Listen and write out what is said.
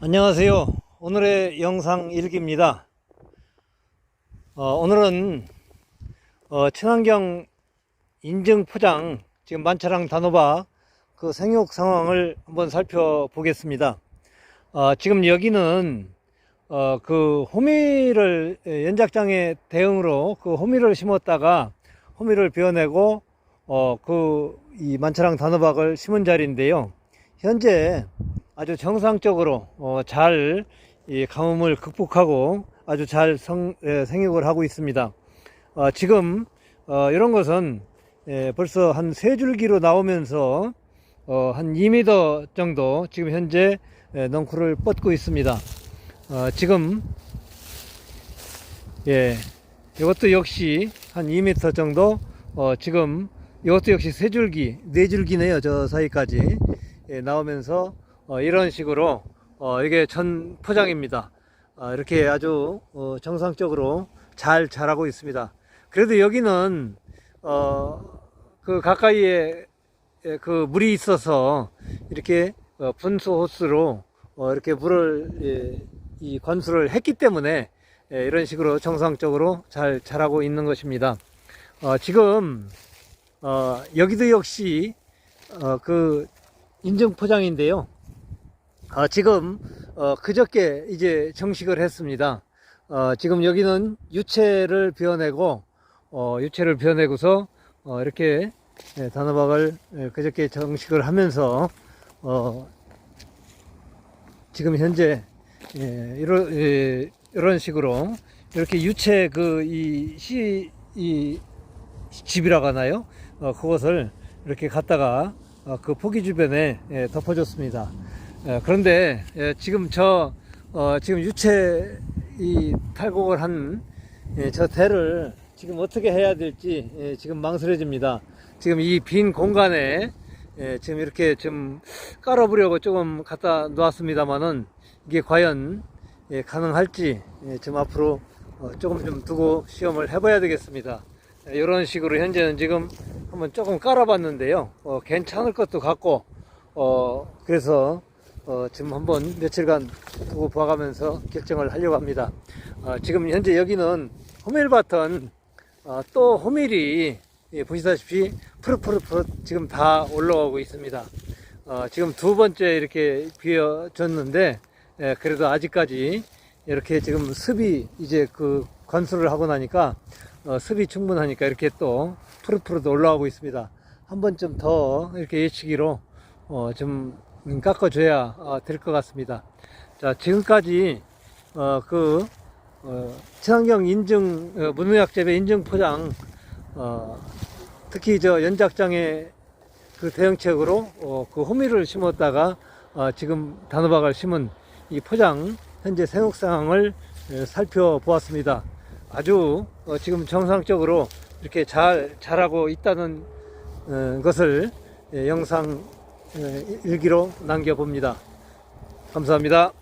안녕하세요. 오늘의 영상 일기입니다. 어, 오늘은 어, 친환경 인증 포장 지금 만차랑 단호박 그 생육 상황을 한번 살펴보겠습니다. 어, 지금 여기는 어, 그 호미를 예, 연작장의 대응으로 그 호미를 심었다가 호미를 베어내고 어, 그 이 만차랑 단호박을 심은 자리인데요. 현재 아주 정상적으로 어, 잘이 가뭄을 극복하고 아주 잘 성, 예, 생육을 하고 있습니다. 어, 지금 어, 이런 것은 예, 벌써 한 세 줄기로 나오면서 어, 한 2m 정도 지금 현재 예, 넝쿨을 뻗고 있습니다. 어, 지금 예, 이것도 역시 한 2m 정도 어, 지금 이것도 역시 세 줄기, 네 줄기네요. 저 사이까지 예, 나오면서 어, 이런 식으로 어, 이게 전 포장입니다. 어, 이렇게 아주 어, 정상적으로 잘 자라고 있습니다. 그래도 여기는 어, 그 가까이에 예, 그 물이 있어서 이렇게 어, 분수 호스로 어, 이렇게 물을 예, 이 관수를 했기 때문에 예, 이런 식으로 정상적으로 잘 자라고 있는 것입니다. 어, 지금 어, 여기도 역시 어, 그 인증 포장인데요. 어, 지금 어, 그저께 이제 정식을 했습니다. 어, 지금 여기는 유채를 베어내고 어, 유채를 베어내고서 어, 이렇게 예, 단호박을 예, 그저께 정식을 하면서 어, 지금 현재 예, 이런 예, 이런 식으로 이렇게 유채 그이시이 집이라고 하나요? 어, 그것을 이렇게 갖다가 어, 그 포기 주변에 예, 덮어줬습니다. 예, 그런데 예, 지금 저 어, 지금 유채 이 탈곡을 한 예, 저 대를 지금 어떻게 해야 될지 예, 지금 망설여집니다. 지금 이 빈 공간에 예, 지금 이렇게 좀 깔아보려고 조금 갖다 놓았습니다만은 이게 과연 예, 가능할지 예, 지금 앞으로 어, 조금 좀 두고 시험을 해봐야 되겠습니다. 예, 이런 식으로 현재는 지금 한번 조금 깔아봤는데요. 어, 괜찮을 것도 같고 어, 그래서 어, 지금 한번 며칠간 두고 봐가면서 결정을 하려고 합니다. 어, 지금 현재 여기는 호밀밭은 어, 또 호밀이 예, 보시다시피 푸릇푸릇푸릇 지금 다 올라오고 있습니다. 어, 지금 두 번째 이렇게 비어졌는데 예, 그래도 아직까지 이렇게 지금 습이 이제 그 관수를 하고 나니까 어, 습이 충분하니까 이렇게 또 푸릇푸릇 올라오고 있습니다. 한 번쯤 더 이렇게 예치기로 어, 좀 깎아줘야 어, 될것 같습니다. 자, 지금까지 어, 그 어, 친환경 인증 어, 무농약 재배 인증 포장 어, 특히 저 연작장의 그 대응책으로 어, 그 호미를 심었다가 어, 지금 단호박을 심은 이 포장 현재 생육 상황을 에, 살펴보았습니다. 아주 어, 지금 정상적으로 이렇게 잘 자라고 있다는 어, 것을 예, 영상 예, 일기로 남겨봅니다. 감사합니다.